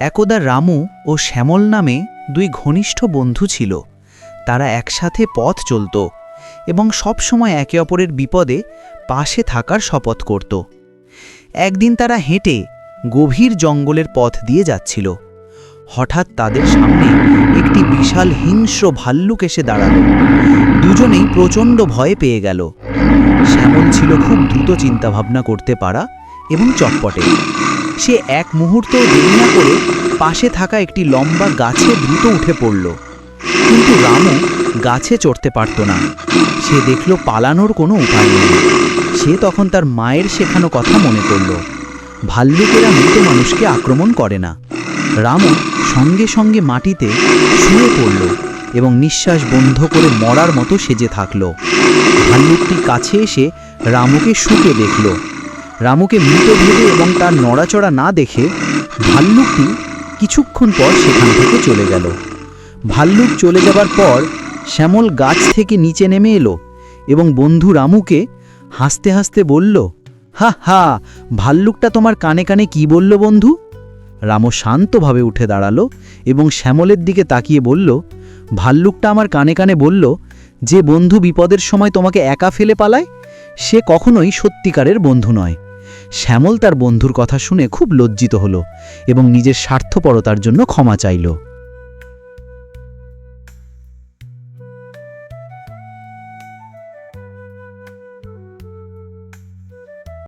একদা রামু ও শ্যামল নামে দুই ঘনিষ্ঠ বন্ধু ছিল। তারা একসাথে পথ চলত এবং সব সময় একে অপরের বিপদে পাশে থাকার শপথ করত। একদিন তারা হেঁটে গভীর জঙ্গলের পথ দিয়ে যাচ্ছিল। হঠাৎ তাদের সামনে একটি বিশাল হিংস্র ভাল্লুক এসে দাঁড়াল। দুজনেই প্রচণ্ড ভয় পেয়ে গেল। শ্যামল ছিল খুব দ্রুত চিন্তাভাবনা করতে পারা এবং চটপটে। সে এক মুহূর্ত দেরি না করে পাশে থাকা একটি লম্বা গাছে দ্রুত উঠে পড়ল। কিন্তু রামু গাছে চড়তে পারত না। সে দেখল পালানোর কোনো উপায় নেই। সে তখন তার মায়ের শেখানো কথা মনে করল। ভাল্লুকেরা মৃত মানুষকে আক্রমণ করে না। রামু সঙ্গে সঙ্গে মাটিতে শুয়ে পড়ল এবং নিঃশ্বাস বন্ধ করে মরার মতো সেজে থাকল। ভাল্লুকটি কাছে এসে রামুকে শুকে দেখল। রামুকে মৃত ভেবে এবং তার নড়াচড়া না দেখে ভাল্লুকটি কিছুক্ষণ পর সেখান থেকে চলে গেল। ভাল্লুক চলে যাবার পর শ্যামল গাছ থেকে নিচে নেমে এলো এবং বন্ধু রামুকে হাসতে হাসতে বলল, হা হা, ভাল্লুকটা তোমার কানে কানে কি বলল বন্ধু? রামু শান্তভাবে উঠে দাঁড়াল এবং শ্যামলের দিকে তাকিয়ে বলল, ভাল্লুকটা আমার কানে কানে বলল, যে বন্ধু বিপদের সময় তোমাকে একা ফেলে পালায়, সে কখনোই সত্যিকারের বন্ধু নয়। শ্যামল তার বন্ধুর কথা শুনে খুব লজ্জিত হলো এবং নিজের স্বার্থপরতার জন্য ক্ষমা চাইল।